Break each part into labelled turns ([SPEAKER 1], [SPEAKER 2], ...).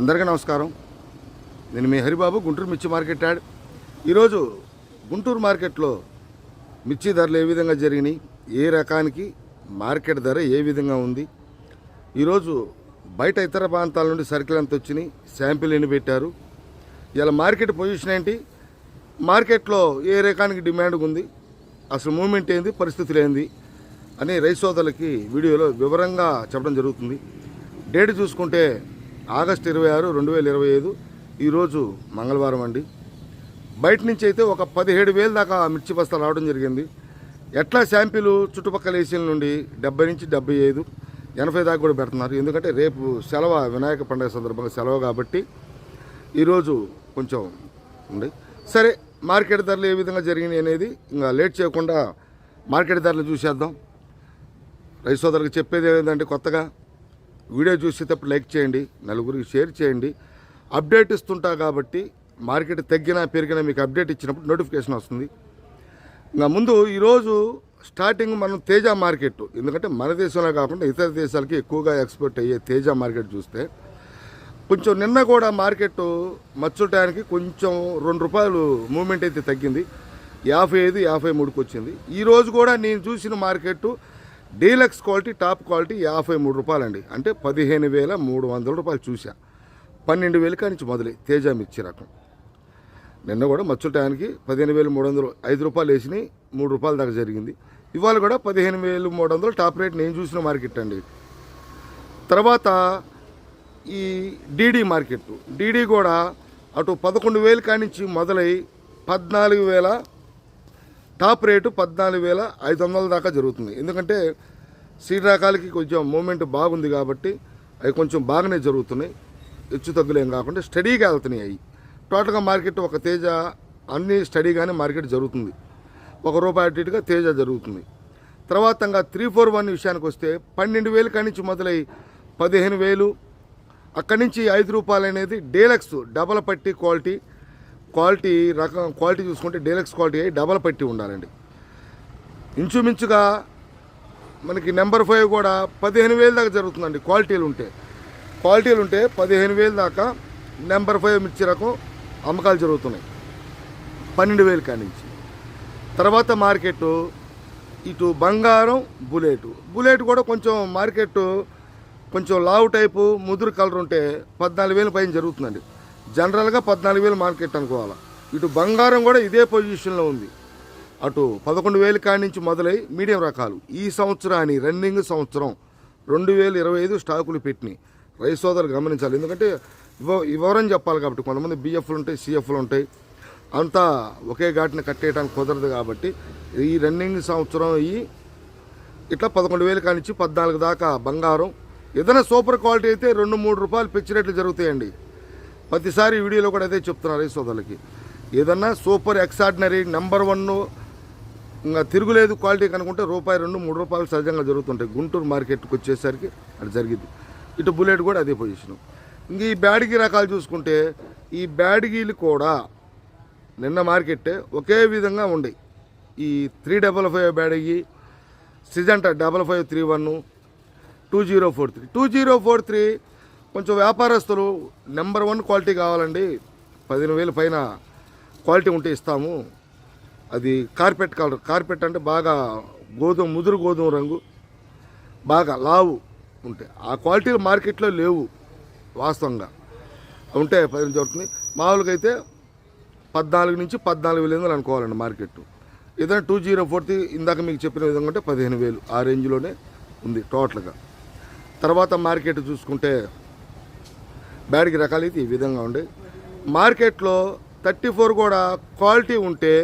[SPEAKER 1] అందరికీ నమస్కారం. నేను మీ హరిబాబు గుంటూరు మిర్చి మార్కెట్ యాడ్. ఈరోజు గుంటూరు మార్కెట్లో మిర్చి ధరలు ఏ విధంగా జరిగినాయి ఏ రకానికి మార్కెట్ ధర ఏ విధంగా ఉంది ఈరోజు బయట ఇతర ప్రాంతాల నుండి సరుకులు ఎంత వచ్చినాయి శాంపిల్ ఎన్ని పెట్టారు ఇలా మార్కెట్ పొజిషన్ ఏంటి మార్కెట్లో ఏ రకానికి డిమాండ్ ఉంది అసలు మూమెంట్ ఏంది పరిస్థితులు ఏంది అని రైతు సోదరులకి వీడియోలో వివరంగా చెప్పడం జరుగుతుంది. డేట్ చూసుకుంటే ఆగస్ట్ ఇరవై ఆరు రెండు వేల ఇరవై ఐదు ఈరోజు మంగళవారం అండి. బయట నుంచి అయితే ఒక పదిహేడు వేలు దాకా మిర్చి బస్తాలు రావడం జరిగింది. ఎట్లా శాంపిల్ చుట్టుపక్కల ఏసీల నుండి డెబ్బై నుంచి డెబ్బై ఐదు ఎనభై దాకా కూడా పెడుతున్నారు. ఎందుకంటే రేపు సెలవు వినాయక పండుగ సందర్భంగా సెలవు కాబట్టి ఈరోజు కొంచెం ఉంది. సరే మార్కెట్ ధరలు ఏ విధంగా జరిగినాయి అనేది ఇంకా లేట్ చేయకుండా మార్కెట్ ధరలు చూసేద్దాం. రైతు సోదరులకు చెప్పేది ఏంటంటే కొత్తగా వీడియో చూసేటప్పుడు లైక్ చేయండి నలుగురికి షేర్ చేయండి. అప్డేట్ ఇస్తుంటా కాబట్టి మార్కెట్ తగ్గినా పెరిగినా మీకు అప్డేట్ ఇచ్చినప్పుడు నోటిఫికేషన్ వస్తుంది. ఇంకా ముందు ఈరోజు స్టార్టింగ్ మనం తేజ మార్కెట్ ఎందుకంటే మన దేశంలో కాకుండా ఇతర దేశాలకి ఎక్కువగా ఎక్స్పోర్ట్ అయ్యే తేజ మార్కెట్ చూస్తే కొంచెం నిన్న కూడా మార్కెట్ మచ్చుటానికి కొంచెం రెండు రూపాయలు మూమెంట్ అయితే తగ్గింది. యాభై ఐదు యాభై మూడుకు వచ్చింది. ఈరోజు కూడా నేను చూసిన market deluxe quality top quality యాభై మూడు రూపాయలండి. అంటే పదిహేను వేల మూడు వందల రూపాయలు చూసా పన్నెండు వేలు కానించి మొదలై తేజ మిర్చి రకం. నిన్న కూడా మచ్చుటానికి పదిహేను వేలు మూడు వందలు ఐదు రూపాయలు వేసినాయి మూడు రూపాయల దాకా జరిగింది. ఇవాళ కూడా పదిహేను వేలు మూడు వందలు టాప్ రేట్ నేను చూసిన మార్కెట్ అండి తర్వాత ఈ డీడీ మార్కెట్. డీడీ కూడా అటు పదకొండు వేలు కానించి మొదలై పద్నాలుగు వేల టాప్ రేటు పద్నాలుగు వేల ఐదు వందల దాకా జరుగుతుంది. ఎందుకంటే సీడ్ రకాలకి కొంచెం మూమెంట్ బాగుంది కాబట్టి అవి కొంచెం బాగానే జరుగుతున్నాయి. హెచ్చు తగ్గులేం కాకుండా స్టడీగా వెళ్తున్నాయి అవి. టోటల్గా మార్కెట్ ఒక తేజ అన్ని స్టడీగానే మార్కెట్ జరుగుతుంది. ఒక రూపాయి అటు ఇటుగా తేజ జరుగుతుంది. తర్వాత ఇంకా త్రీ ఫోర్ వన్ విషయానికి వస్తే పన్నెండు వేలు కానించి మొదలై పదిహేను వేలు అక్కడి నుంచి ఐదు రూపాయలు అనేది డీలక్స్ డబల్ పట్టి క్వాలిటీ క్వాలిటీ రకం క్వాలిటీ చూసుకుంటే డీలక్స్ క్వాలిటీ అయి డబల్ పెట్టి ఉండాలండి. ఇంచుమించుగా మనకి నెంబర్ ఫైవ్ కూడా పదిహేను వేలు దాకా జరుగుతుందండి క్వాలిటీలు ఉంటే. క్వాలిటీలు ఉంటే పదిహేను వేలు దాకా నెంబర్ ఫైవ్ మిర్చి రకం అమ్మకాలు జరుగుతున్నాయి. పన్నెండు వేలు కానించి. తర్వాత మార్కెట్ ఇటు బంగారం బుల్లెట్ బుల్లెట్ కూడా కొంచెం మార్కెట్ కొంచెం లావు టైపు ముదురు కలర్ ఉంటే పద్నాలుగు వేలు పైన జరుగుతుందండి. జనరల్గా పద్నాలుగు వేలు మార్కెట్ అనుకోవాలి. ఇటు బంగారం కూడా ఇదే పొజిషన్లో ఉంది. అటు పదకొండు వేలు కాడి నుంచి మొదలై మీడియం రకాలు. ఈ సంవత్సరాన్ని రన్నింగ్ సంవత్సరం రెండు వేల ఇరవై ఐదు స్టాకులు పెట్టినాయి. రైతు సోదరులు గమనించాలి. ఎందుకంటే వివరం చెప్పాలి కాబట్టి కొంతమంది బిఎఫ్లు ఉంటాయి సిఎఫ్లు ఉంటాయి. అంతా ఒకే ఘాటిని కట్టేయడానికి కుదరదు కాబట్టి ఈ రన్నింగ్ సంవత్సరం ఈ ఇట్లా పదకొండు వేలు కానిచ్చి పద్నాలుగు దాకా బంగారం. ఏదైనా సూపర్ క్వాలిటీ అయితే రెండు మూడు రూపాయలు పిచ్చి రేట్లు జరుగుతాయండి. ప్రతిసారి వీడియోలో కూడా అదే చెప్తున్నారు ఈ సోదరులకి. ఏదన్నా సూపర్ ఎక్సార్డినరీ నెంబర్ వన్ ఇంకా తిరుగులేదు క్వాలిటీ కనుకుంటే రూపాయి రెండు మూడు రూపాయలు సహజంగా జరుగుతుంటాయి. గుంటూరు మార్కెట్కి వచ్చేసరికి అది జరిగింది. ఇటు బుల్లెట్ కూడా అదే పొజిషన్. ఇంక ఈ బ్యాడ్గి రకాలు చూసుకుంటే ఈ బ్యాడ్గీలు కూడా నిన్న మార్కెట్ ఒకే విధంగా ఉండే ఈ three double five Byadgi Syngenta double five three one two zero four three. Two zero four three కొంచెం వ్యాపారస్తులు నెంబర్ వన్ క్వాలిటీ కావాలండి. పదిహేను వేల పైన క్వాలిటీ ఉంటే ఇస్తాము. అది కార్పెట్ కలర్ కార్పెట్ అంటే బాగా గోధుమ ముదురు గోధుమ రంగు బాగా లావు ఉంటాయి ఆ క్వాలిటీలు మార్కెట్లో లేవు వాస్తవంగా. ఉంటే పదిహేను జరుగుతుంది మామూలుగా అయితే పద్నాలుగు నుంచి పద్నాలుగు వేలు వందలు అనుకోవాలండి మార్కెట్. ఏదైనా టూ జీరో ఫోర్టీ ఇందాక మీకు చెప్పిన విధంగా ఉంటే పదిహేను వేలు ఆ రేంజ్లోనే ఉంది టోటల్గా. తర్వాత మార్కెట్ చూసుకుంటే బ్యాడ్కి రకాలు అయితే ఈ విధంగా ఉండే. మార్కెట్లో థర్టీ ఫోర్ కూడా క్వాలిటీ ఉంటే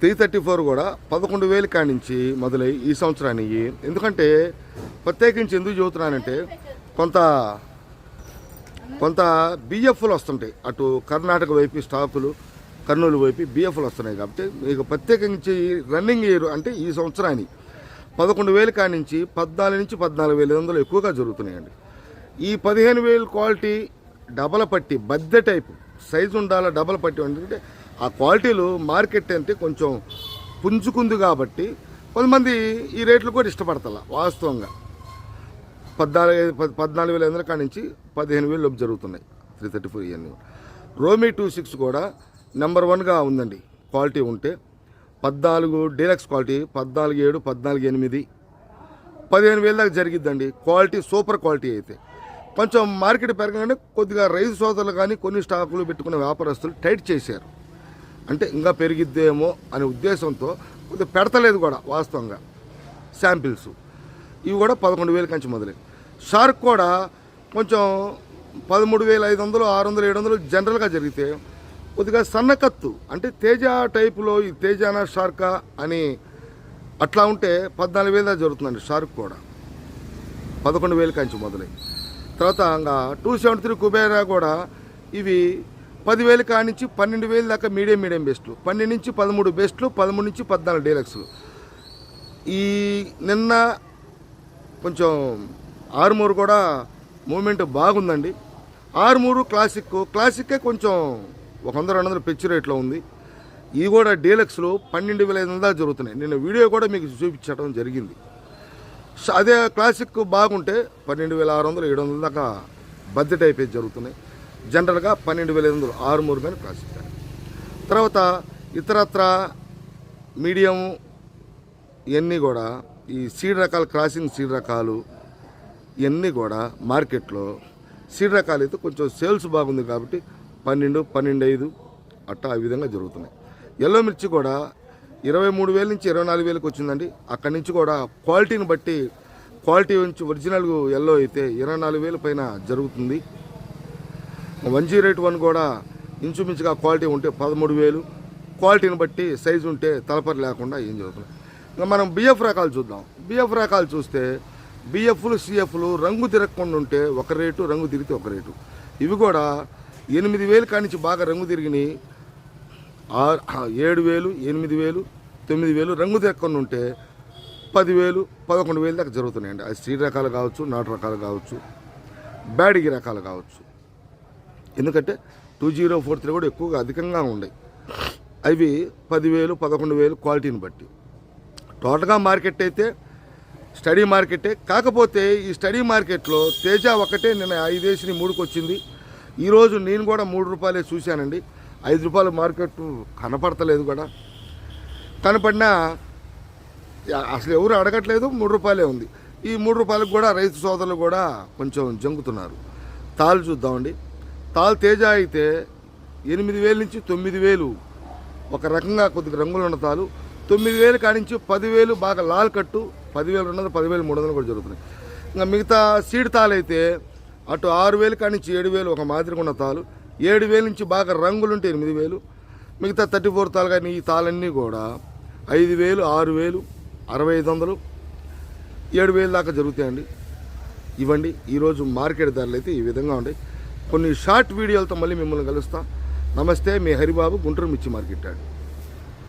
[SPEAKER 1] త్రీ థర్టీ ఫోర్ కూడా పదకొండు వేలు కానించి మొదలై ఈ సంవత్సరానికి. ఎందుకంటే ప్రత్యేకించి ఎందుకు చదువుతున్నానంటే కొంత కొంత బిఎఫ్లు వస్తుంటాయి. అటు కర్ణాటక వైపు స్టాఫ్లు కర్నూలు వైపు బిఎఫ్లు వస్తున్నాయి కాబట్టి మీకు ప్రత్యేకించి రన్నింగ్ ఇయర్ అంటే ఈ సంవత్సరానికి పదకొండు వేలు కానించి పద్నాలుగు నుంచి పద్నాలుగు వేల వందలు ఎక్కువగా జరుగుతున్నాయండి. ఈ పదిహేను వేలు క్వాలిటీ డబల పట్టి బద్దె టైపు. సైజు ఉండాల డబల్ పట్టి అంటే ఆ క్వాలిటీలు మార్కెట్ అంటే కొంచెం పుంజుకుంది కాబట్టి కొంతమంది ఈ రేట్లు కూడా ఇష్టపడతాల వాస్తవంగా. పద్నాలుగు పద్నాలుగు వేల ఐదు కాడి నుంచి పదిహేను వేలు లోపు జరుగుతున్నాయి. త్రీ థర్టీ ఫోర్ ఇవన్నీ రోమీ టూ సిక్స్ కూడా నెంబర్ వన్గా ఉందండి. క్వాలిటీ ఉంటే పద్నాలుగు డీలక్స్ క్వాలిటీ పద్నాలుగు ఏడు పద్నాలుగు ఎనిమిది. పదిహేను వేల దాకా జరిగిద్దండి. క్వాలిటీ సూపర్ క్వాలిటీ అయితే. కొంచెం మార్కెట్ పెరగగానే కొద్దిగా రైతు సోదరులు కానీ కొన్ని స్టాకులు పెట్టుకున్న వ్యాపారస్తులు టైట్ చేశారు. అంటే ఇంకా పెరిగిద్దేమో అనే ఉద్దేశంతో కొద్దిగా పెడతలేదు కూడా వాస్తవంగా శాంపిల్స్. ఇవి కూడా పదకొండు వేల కంచి మొదలై. షార్క్ కూడా కొంచెం పదమూడు వేల ఐదు వందలు ఆరు వందలు ఏడు వందలు జనరల్గా జరిగితే కొద్దిగా సన్నకత్తు. అంటే తేజ టైపులో ఈ తేజానా షార్కా అని అట్లా ఉంటే పద్నాలుగు వేల దాకా జరుగుతుందండి షార్క్ కూడా. పదకొండు వేలు కంచి మొదలై. తర్వాత ఇంకా టూ సెవెంటీ త్రీ కుబేరా కూడా ఇవి పదివేలు కానించి పన్నెండు వేలు దాకా మీడియం మీడియం బెస్ట్లు. పన్నెండు నుంచి పదమూడు బెస్ట్లు పదమూడు నుంచి పద్నాలుగు డీలక్స్లు. ఈ నిన్న కొంచెం ఆరుమూరు కూడా మూమెంట్ బాగుందండి. ఆరుమూరు క్లాసిక్ క్లాసిక్కే కొంచెం ఒక వంద రెండు వందల పెచ్చి రేట్లో ఉంది. ఇవి కూడా డీలక్స్లు పన్నెండు వేల ఐదు వందల జరుగుతున్నాయి. నేను వీడియో కూడా మీకు చూపించడం జరిగింది. అదే క్లాసిక్ బాగుంటే పన్నెండు వేల ఆరు వందలు ఏడు వందల దాకా బడ్జెట్ అయిపోయి జరుగుతున్నాయి. జనరల్గా పన్నెండు వేల ఐదు వందలు ఆరు మూడు కానీ క్లాసిక్ కానీ తర్వాత ఇతరత్ర మీడియం ఇవన్నీ కూడా ఈ సీడ్ రకాలు క్రాసింగ్ సీడ్ రకాలు ఇవన్నీ కూడా మార్కెట్లో సీడ్ రకాలు అయితే కొంచెం సేల్స్ బాగుంది కాబట్టి పన్నెండు పన్నెండు ఐదు అట్టా ఆ విధంగా జరుగుతున్నాయి. ఎల్లో మిర్చి కూడా ఇరవై మూడు వేల నుంచి ఇరవై నాలుగు వేలకు వచ్చిందండి. అక్కడి నుంచి కూడా క్వాలిటీని బట్టి క్వాలిటీ నుంచి ఒరిజినల్ ఎల్లో అయితే ఇరవై నాలుగు వేల పైన జరుగుతుంది. వన్ జీరో ఎయిట్ వన్ కూడా ఇంచుమించుగా క్వాలిటీ ఉంటే పదమూడు వేలు. క్వాలిటీని బట్టి సైజు ఉంటే తలపరి లేకుండా ఏం జరుగుతుంది. ఇంకా మనం బిఎఫ్ రకాలు చూద్దాం. బిఎఫ్ రకాలు చూస్తే బిఎఫ్లు సిఎఫ్లు రంగు తిరగకుండా ఉంటే ఒక రేటు రంగు తిరిగితే ఒక రేటు. ఇవి కూడా ఎనిమిది వేలు కానించి బాగా రంగు తిరిగినాయి. ఆరు ఏడు వేలు ఎనిమిది వేలు తొమ్మిది వేలు రంగు తిరగకుండా ఉంటే పదివేలు పదకొండు వేలు దాకా జరుగుతున్నాయండి. అది స్త్రీ రకాలు కావచ్చు నాటు రకాలు కావచ్చు బ్యాడిగి రకాలు కావచ్చు. ఎందుకంటే టూ జీరో ఫోర్ త్రీ కూడా ఎక్కువగా అధికంగా ఉన్నాయి. అవి పదివేలు పదకొండు వేలు క్వాలిటీని బట్టి. టోటల్గా మార్కెట్ అయితే స్టడీ మార్కెటే. కాకపోతే ఈ స్టడీ మార్కెట్లో తేజ ఒకటే నిన్న ఐదేసిని మూడుకొచ్చింది. ఈరోజు నేను కూడా మూడు రూపాయలే చూశానండి. ఐదు రూపాయల మార్కెట్ కనపడతలేదు కూడా. కనపడినా అసలు ఎవరు అడగట్లేదు మూడు రూపాయలే ఉంది. ఈ మూడు రూపాయలకు కూడా రైతు సోదరులు కూడా కొంచెం జంగుతున్నారు తాళ్ళు చూద్దామండి. తాళ్ళు తేజ అయితే ఎనిమిది వేల నుంచి తొమ్మిది వేలు ఒక రకంగా కొద్దిగా రంగులు ఉన్న తాలు తొమ్మిది వేలు కానించి పదివేలు బాగా లాల్ కట్టు పదివేలు రెండు వందలు పదివేలు మూడు వందలు కూడా జరుగుతున్నాయి. ఇంకా మిగతా సీడ్ తాలు అయితే అటు ఆరు వేలు కానించి ఏడు వేలు ఒక మాదిరిగా ఉన్న తాలు ఏడు వేలు నుంచి బాగా రంగులు ఉంటే ఎనిమిది వేలు మిగతా థర్టీ ఫోర్ తాలు కానీ ఈ తాళన్నీ కూడా ఐదు వేలు ఆరు వేలు అరవై ఐదు వందలు ఏడు వేలు దాకా జరుగుతాయండి. ఇవ్వండి. ఈరోజు మార్కెట్ ధరలు అయితే ఈ విధంగా ఉంటాయి. కొన్ని షార్ట్ వీడియోలతో మళ్ళీ మిమ్మల్ని కలుస్తాం. నమస్తే మీ హరిబాబు గుంటూరు మిర్చి మార్కెట్ అండి